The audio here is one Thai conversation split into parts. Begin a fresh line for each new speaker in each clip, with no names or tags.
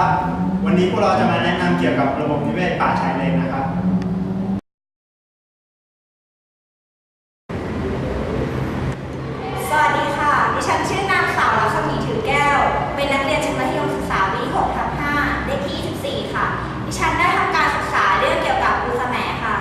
ครับ วันนี้พวกเราจะมาแนะนำเกี่ยวกับระบบนิเวศป่าชายเลนนะครับ
สวัสดีค่ะ ดิฉันชื่อนางสาวรัศมีถือแก้ว เป็นนักเรียนชั้นมัธยมศึกษาปีที่6ทับ5เลขที่ 24 ค่ะ ดิฉันได้ทำการศึกษาเรื่องเกี่ยวกับปูสแหมค่ะ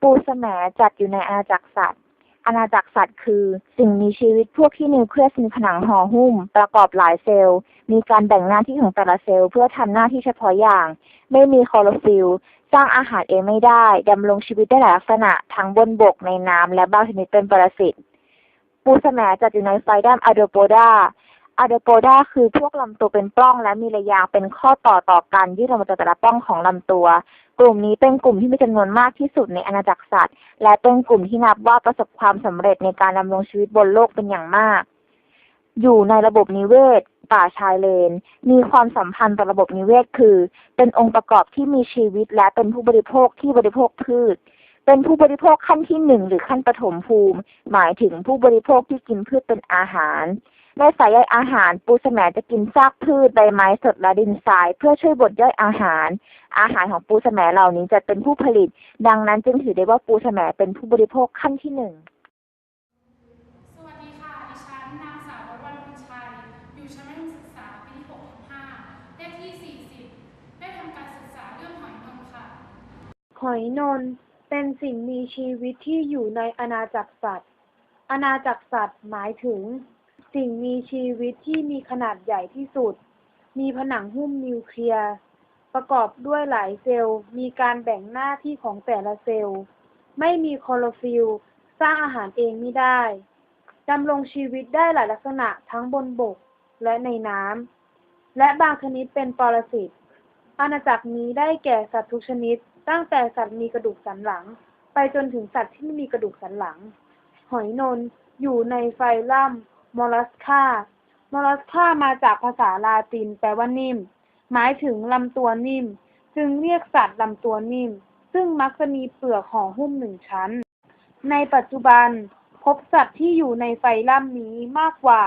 ปูสแหมจัดอยู่ในอาณาจักรสัตว์ อาณาจักรสัตว์คือ สิ่งมีชีวิตพวกที่นิวเคลียสมีผนังห่อหุ้ม ประกอบหลายเซลล์ มีการแบ่งหน้าที่ของแต่ละเซลล์เพื่อทำหน้าที่เฉพาะอย่าง ไม่มีคลอโรฟิลสร้างอาหารเองไม่ได้ดำรงชีวิตได้หลายลักษณะทั้งบนบกในน้ำและบางชนิดเป็นปรสิตปูสแมจัดอยู่ในไฟดัมอะโดโปดาอะโดโปดาคือพวกลำตัวเป็นปล้อง และมีระยางเป็นข้อต่อต่อกันยื่นออกมาจากแต่ละปล้องของลำตัว กลุ่มนี้เป็นกลุ่มที่มีจำนวนมากที่สุดในอาณาจักรสัตว์ และเป็นกลุ่มที่นับว่าประสบความสำเร็จในการดำรงชีวิตบนโลกเป็นอย่างมาก อยู่ในระบบนิเวศ ป่าชายเลน มีความสัมพันธ์ต่อระบบนิเวศคือ เป็นองค์ประกอบที่มีชีวิตและเป็นผู้บริโภคที่บริโภคพืช เป็นผู้บริโภคขั้นที่หนึ่งหรือขั้นปฐมภูมิ หมายถึงผู้บริโภคที่กินพืชเป็นอาหารในสายใยอาหารปูสแหมจะกินซากพืชใบไม้สดและดินทราย เพื่อช่วยบดย่อยอาหาร อาหารของปูสแหมเหล่านี้จะเป็นผู้ผลิต ดังนั้นจึงถือได้ว่าปูสแหมเป็นผู้บริโภคขั้นที่หนึ่ง
สวัสดีค่ะ ดิฉันนางสาววัดวันบุญชัย อยู่ชั้นมัธยมศึกษาปีที่6ทับ5เลขที่ 40 ได้ทำการศึกษาเรื่องหอยนางรมค่ะ
หอยนนท์เป็นสิ่งมีชีวิตที่อยู่ในอาณาจักรสัตว์ อาณาจักรสัตว์หมายถึง สิ่งมีชีวิตที่มีขนาดใหญ่ที่สุด มีผนังหุ้มนิวเคลียร์ ประกอบด้วยหลายเซลล์ มีการแบ่งหน้าที่ของแต่ละเซลล์ ไม่มีคลอโรฟิลล์สร้างอาหารเองไม่ได้ดำรงชีวิตได้หลายลักษณะทั้งบนบกและในน้ำ และบางชนิดเป็นปรสิตอาณาจักรนี้ได้แก่สัตว์ทุกชนิด ตั้งแต่สัตว์มีกระดูกสันหลัง ไปจนถึงสัตว์ที่ไม่มีกระดูกสันหลัง หอยนน์อยู่ในไฟลัมมอลัสค่ามอลัสค่ามาจากภาษาลาตินแปลว่านิ่ม หมายถึงลำตัวนิ่ม จึงเรียกสัตว์ลำตัวนิ่ม ซึ่งมักจะมีเปลือกห่อหุ้มหนึ่งชั้น ในปัจจุบันพบสัตว์ที่อยู่ในไฟลัมนี้มากกว่า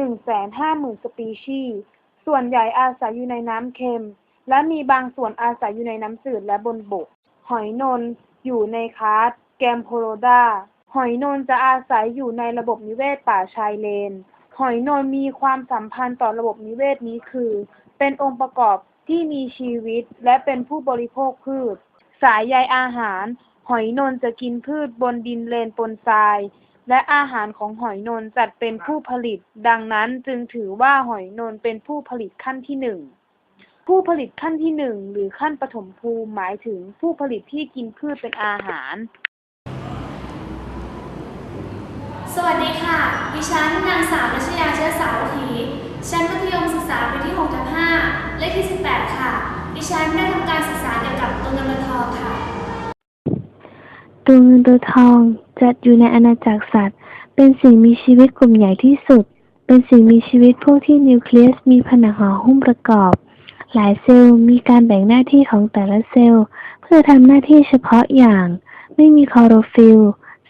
150,000 สปีชีส์ ส่วนใหญ่อาศัยอยู่ในน้ำเค็ม และมีบางส่วนอาศัยอยู่ในน้ำจืดและบนบก หอยนน์อยู่ในคลาสแกมโพโรดา หอยนน์จะอาศัยอยู่ในระบบนิเวศป่าชายเลน หอยนน์มีความสัมพันธ์ต่อระบบนิเวศนี้คือ เป็นองค์ประกอบที่มีชีวิตและเป็นผู้บริโภคพืช สายใยอาหาร หอยนน์จะกินพืชบนดินเลนปนทราย และอาหารของหอยนน์จัดเป็นผู้ผลิต ดังนั้นจึงถือว่าหอยนน์เป็นผู้ผลิตขั้นที่หนึ่ง ผู้ผลิตขั้นที่หนึ่งหรือขั้นปฐมภูมิหมายถึงผู้ผลิตที่กินพืชเป็นอาหาร
สวัสดีค่ะ ดิฉันนางสาวรัชยาเชื้อสาวทีชั้นมัธยมศึกษาปีที่6ทับ5เลขที่ 18 ค่ะ ดิฉันได้ทำการศึกษาเกี่ยวกับตัวเงินตัวทองค่ะ
ตัวเงินตัวทองจัดอยู่ในอาณาจักรสัตว์ เป็นสิ่งมีชีวิตกลุ่มใหญ่ที่สุด เป็นสิ่งมีชีวิตพวกที่นิวเคลียสมีผนังห่อหุ้มประกอบ หลายเซลล์มีการแบ่งหน้าที่ของแต่ละเซลล์ เพื่อทำหน้าที่เฉพาะอย่าง ไม่มีคลอโรฟิล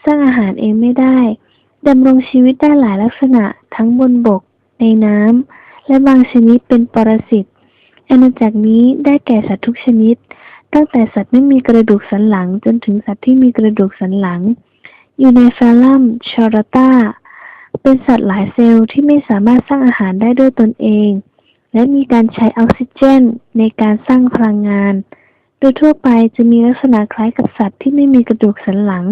สร้างอาหารเองไม่ได้ดำรงชีวิตได้หลายลักษณะทั้งบนบก ในน้ำ และบางชนิดเป็นปรสิตอาณาจักรนี้ได้แก่สัตว์ทุกชนิด ตั้งแต่สัตว์ไม่มีกระดูกสันหลัง จนถึงสัตว์ที่มีกระดูกสันหลัง อยู่ในฟาลัมชอรตาเป็นสัตว์หลายเซลล์ที่ไม่สามารถสร้างอาหารได้ด้วยตนเอง และมีการใช้ออกซิเจนในการสร้างพลังงาน โดยทั่วไปจะมีลักษณะคล้ายกับสัตว์ที่ไม่มีกระดูกสันหลัง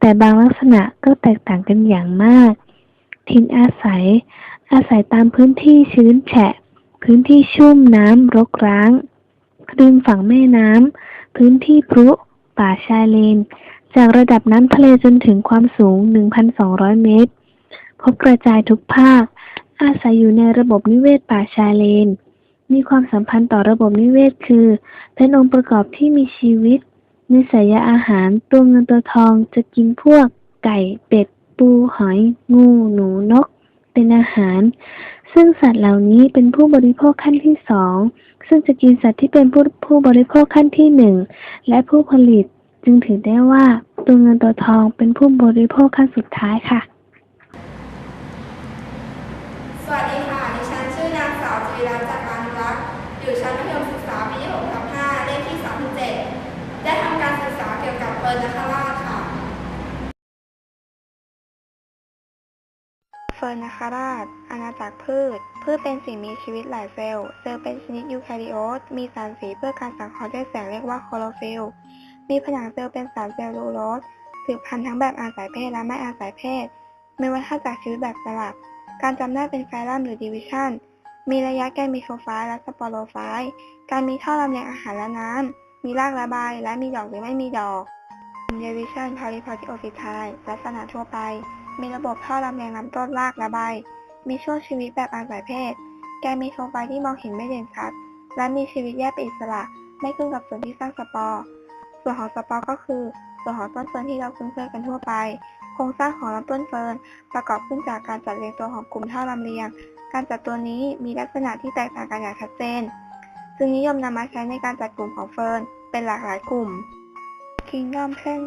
แต่บางลักษณะก็แตกต่างกันอย่างมากถิ่นอาศัย อาศัยตามพื้นที่ชื้นแฉะ พื้นที่ชุ่มน้ำรกร้างริมฝั่งแม่น้ำ พื้นที่พรุป่าชายเลน จากระดับน้ำทะเลจนถึงความสูง 1,200 เมตร พบกระจายทุกภาค อาศัยอยู่ในระบบนิเวศป่าชายเลน มีความสัมพันธ์ต่อระบบนิเวศคือ เป็นองค์ประกอบที่มีชีวิต ในสายอาหารตัวเงินตัวทองจะกินพวก ไก่ เป็ด ปูหอย งู หนูนก เป็นอาหาร ซึ่งสัตว์เหล่านี้เป็นผู้บริโภคขั้นที่สองซึ่งจะกินสัตว์ที่เป็นผู้ผู้บริโภคขั้นที่หนึ่งและผู้ผลิต จึงถือได้ว่าตัวเงินตัวทองเป็นผู้บริโภคขั้นสุดท้ายค่ะ
สวัสดีค่ะ ดิฉันชื่อนางสาวจีรัตน์จักรานว
ฟิร์นาคาราช อาณาจักรพืช พืชเป็นสิ่งมีชีวิตหลายเซลล์ เซลล์เป็นชนิดยูแคาริโอต มีสารสีเพื่อการสังเคราะห์ด้วยแสงเรียกว่าโคลอโรฟิลมีผนังเซลล์เป็นสารเซลลูโลส สืบพันธุ์ทั้งแบบอาศัยเพศและไม่อาศัยเพศ มีวัฏจักรชีวิตแบบสลับ การจำแนกเป็นไฟลัมหรือดิวิชันมีระยะแกนมิโทรไฟล์และสปอโรไฟล์การมีท่อลำเลียงอาหารและน้ำ มีรากและใบและมีดอกหรือไม่มีดอก Division Polypodiophytai ลักษณะทั่วไป มีระบบท่อลำเลียงลำต้นรากและใบ มีช่วงชีวิตแบบอาศัยเพศ แกนมีโทรไฟล์ที่มองเห็นไม่เด่นชัด และมีชีวิตแยกเป็นอิสระ ไม่ขึ้นกับส่วนที่สร้างสปอร์ ส่วนของสปอร์ก็คือ ส่วนของต้นเฟิร์นที่เราคุ้นเคยกันทั่วไป โครงสร้างของลำต้นเฟิร์นประกอบขึ้นจากการจัดเรียงตัวของกลุ่มท่อลำเลียง การจัดตัวนี้มีลักษณะที่แตกต่างกันอย่างชัดเจน จึงนิยมนำมาใช้ในการจัดกลุ่มของเฟิร์นเป็นหลากหลายกลุ่ม Kingdom Plant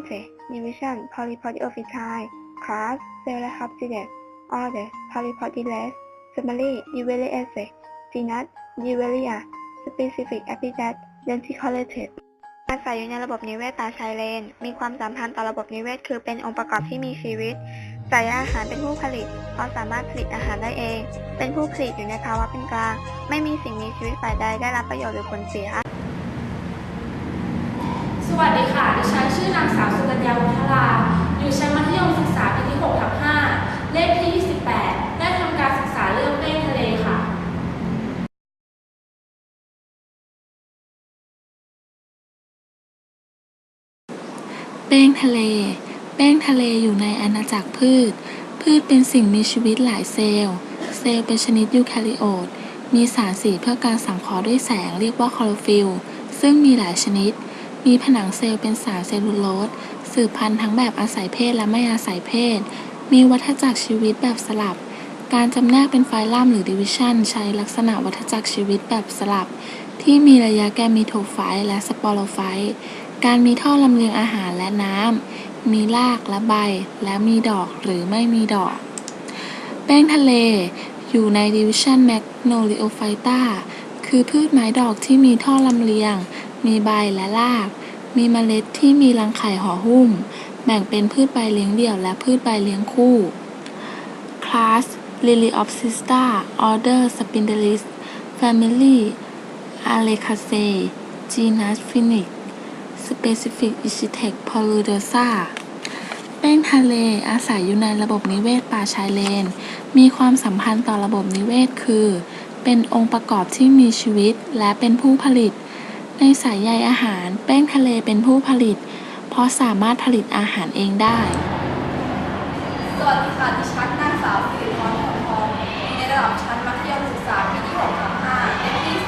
Division Polypodiophyta Class Celerhapsides Order Polypodiless Family Uvulaceae Genus Uvalia Specific Epithet Denticollated อาศัยอยู่ในระบบนิเวศป่าชายเลน มีความสัมพันธ์ต่อระบบนิเวศคือเป็นองค์ประกอบที่มีชีวิตสายอาหารเป็นผู้ผลิต เพราะสามารถผลิตอาหารได้เอง เป็นผู้ผลิตอยู่ในภาวะเป็นกลาง ไม่มีสิ่งมีชีวิตฝ่ายใดได้รับประโยชน์หรือผลเสีย
สวัสดีค่ะ ดิฉันชื่อนางสาวสุกัญญาวุฒรา อยู่ชั้นมัธยมศึกษาปีที่6ทับ5เลขที่ 28 ได้ทำการศึกษาเรื่องเป้งทะเลค่ะ
แป้งทะเลแป้งทะเลอยู่ในอาณาจักรพืช พืชเป็นสิ่งมีชีวิตหลายเซลล์ เซลล์เป็นชนิดยูคาริโอต มีสารสีเพื่อการสังเคราะห์ด้วยแสงเรียกว่าคลอโรฟิลล์ซึ่งมีหลายชนิด มีผนังเซลล์เป็นสารเซลลูโลส สืบพันธุ์ทั้งแบบอาศัยเพศและไม่อาศัยเพศ มีวัฏจักรชีวิตแบบสลับ การจำแนกเป็นไฟลัมหรือดิวิชันใช้ลักษณะวัฏจักรชีวิตแบบสลับ ที่มีระยะแกมมิโทไฟและสปอโรไฟการมีท่อลำเลียงอาหารและน้ำ มีรากและใบ และมีดอกหรือไม่มีดอก แป้งทะเล อยู่ในดิวิชันแมกโนลิโอไฟตาคือพืชไม้ดอกที่มีท่อลำเลียง มีใบและราก มีเมล็ดที่มีรังไข่ห่อหุ้ม แบ่งเป็นพืชใบเลี้ยงเดี่ยวและพืชใบเลี้ยงคู่ Class Liliopsista Order Spindalis Family Alecaceae Genus Phoenix Specific Ichthys Paludosa แป้งทะเลอาศัยอยู่ในระบบนิเวศป่าชายเลน มีความสัมพันธ์ต่อระบบนิเวศคือ เป็นองค์ประกอบที่มีชีวิตและเป็นผู้ผลิต ในสายใยอาหารแป้งทะเลเป็นผู้ผลิต เพราะสามารถผลิตอาหารเองได้
สวัสดีค่ะดิฉันนางสาวสิริพรหอมทองในระดับชั้นมัธยมศึกษาปีที่6ทับ5เลขที่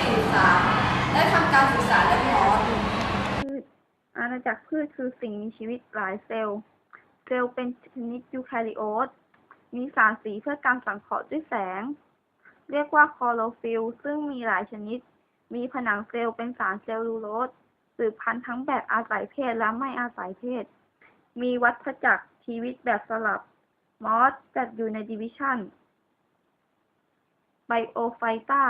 43ได้ทำการศึกษาเรื่องมอส
พืชอาณาจักรพืชคือสิ่งมีชีวิตหลายเซลล์ เซลล์เป็นชนิดยูแคาริโอต มีสารสีเพื่อการสังเคราะห์ด้วยแสง เรียกว่าคลอโรฟิลล์ซึ่งมีหลายชนิด มีผนังเซลล์เป็นสารเซลลูโลสสืบพันธุ์ทั้งแบบอาศัยเพศและไม่อาศัยเพศ มีวัฏจักรชีวิตแบบสลับ มอสจัดอยู่ในดิวิชันไบโอไฟตา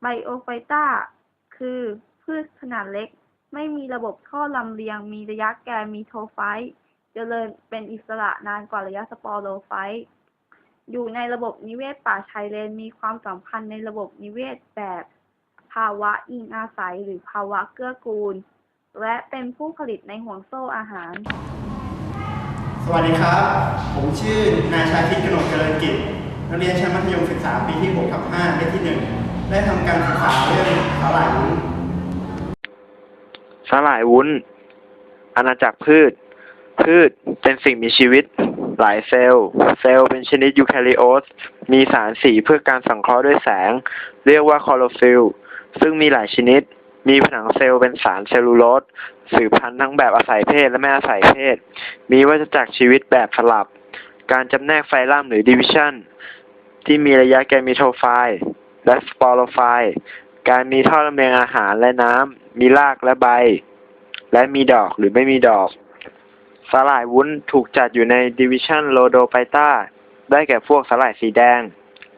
ไบโอไฟตาคือพืชขนาดเล็ก ไม่มีระบบท่อลำเลียง มีระยะแกนมีโทรไฟต์เจริญเป็นอิสระนานกว่าระยะสปอโรไฟต์อยู่ในระบบนิเวศป่าชายเลน มีความสัมพันธ์ในระบบนิเวศแบบ ภาวะอิงอาศัยหรือภาวะเกื้อกูล และเป็นผู้ผลิตในห่วงโซ่อาหาร
สวัสดีครับ ผมชื่อนายชาคิดกนกเจริญกิจนักเรียนชั้นมัธยมศึกษาปีที่6ทับ5เลขที่ 1 ได้ทำการศึกษาเรื่องสาหร่ายวุ้น
สลายวุ้น อาณาจักรพืช พืชเป็นสิ่งมีชีวิตหลายเซลล์ เซลล์เป็นชนิดยูแคาริโอตมีสารสีเพื่อการสังเคราะห์ด้วยแสง เรียกว่าคลอโรฟิลล์ ซึ่งมีหลายชนิด มีผนังเซลล์เป็นสารเซลลูโลสสืบพันธุ์ทั้งแบบอาศัยเพศและไม่อาศัยเพศ มีวัฏจักรชีวิตแบบสลับ การจำแนกไฟลัมหรือดิวิชันที่มีระยะแกมิโทรไฟล์และสปอโรไฟล์การมีท่อลำเลียงอาหารและน้ำ มีรากและใบ และมีดอกหรือไม่มีดอก สาหร่ายวุ้นถูกจัดอยู่ในดิวิชันโลโดไ y ต้า ได้แก่พวกสาหร่ายสีแดง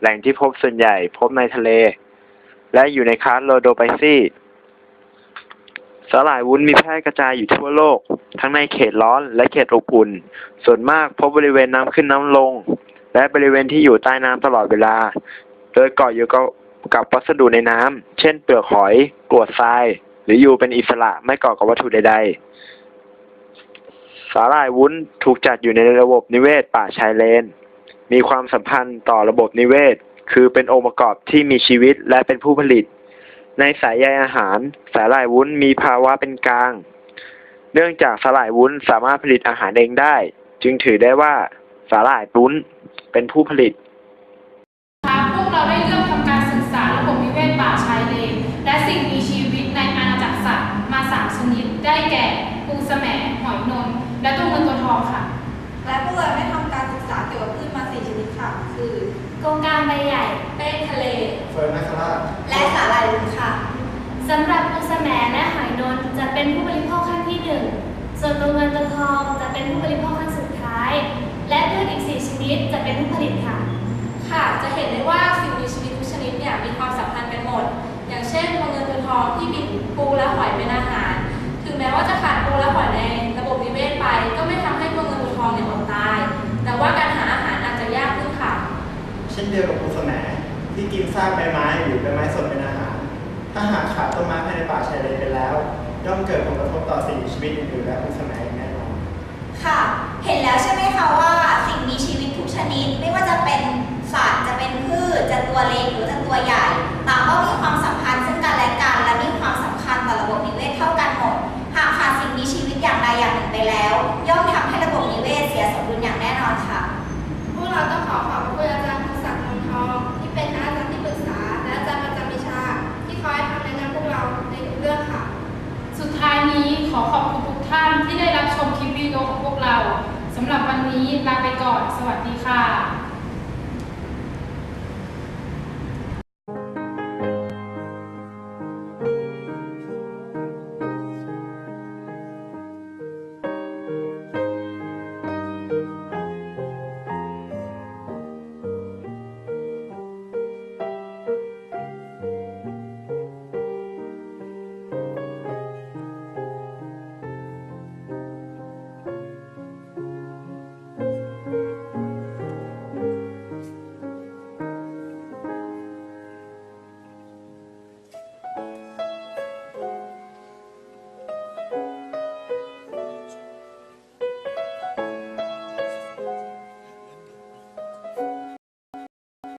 แหล่งที่พบส่วนใหญ่พบในทะเล และอยู่ในคลาสโลโดไ y ซีสาหร่ายวุ้นมีแพร่กระจายอยู่ทั่วโลก ทั้งในเขตร้อนและเขตอบอุ่น ส่วนมากพบบริเวณน้ำขึ้นน้ำลง และบริเวณที่อยู่ใต้น้ำตลอดเวลา โดยเกาะอยู่กับกับวัสดุในน้ำ เช่นเปลือกหอยกรวดทราย หรืออยู่เป็นอิสระไม่เกาะกับวัตถุใด ๆ สาหร่ายวุ้นถูกจัดอยู่ในระบบนิเวศป่าชายเลน มีความสัมพันธ์ต่อระบบนิเวศ คือเป็นองค์ประกอบที่มีชีวิตและเป็นผู้ผลิต ในสายใยอาหาร สาหร่ายวุ้นมีภาวะเป็นกลาง เนื่องจากสาหร่ายวุ้นสามารถผลิตอาหารเองได้ จึงถือได้ว่าสาหร่ายวุ้นเป็นผู้ผลิต
ค่ะพวกเราได้เริ่มทำการศึกษาระบบนิเวศป่าชายเลนและสิ่งมีชีวิตในอาณาจักรสัตว์มาสามชนิด ได้แก่ปูแสมหอยนนท์และตัวเงินตัวทองค่ะ
และพวกเราได้ทำ เฟิ
ร์นนัคราช
และสาหร่ายวุ้นค่ะ
สำหรับปูแสมและหอยนนท์จะเป็นผู้บริโภคขั้นที่หนึ่งส่วนตัวเงินตัวทองจะเป็นผู้บริโภคขั้นสุดท้าย และพืชอีกสี่ชนิดจะเป็นผู้ผลิตค่ะ
ค่ะ จะเห็นได้ว่าสิ่งมีชีวิตทุกชนิดเนี่ยมีความสัมพันธ์กันหมด อย่างเช่นตัวเงินตัวทองที่มีปูและหอยเป็นอาหาร ถึงแม้ว่าจะขาดปูและหอยในระบบนิเวศไป ก็ไม่ทำให้ตัวเงินตัวทองเนี่ยอดตาย แต่ว่าการหาอาหารอาจจะยากขึ้นค่ะ
เช่นเดียวกับปูสแหมที่กิน ซากใบไม้หรือใบไม้สดเป็นอาหาร ถ้าหากขาดต้นไม้ภายในป่าชายเลนไปแล้ว ย่อมเกิดผลกระทบต่อสิ่งมีชีวิตอื่นๆและปูสแมอย่แน่นอน
ค่ะ เห็นแล้วใช่ไหมคะว่าสิ่งมีชีวิตทุกชนิดไม่ว่าจะเป็นสัตว์จะเป็นพืชจะตัวเล็กหรือจะตัวใหญ่
วัสดีค่ะ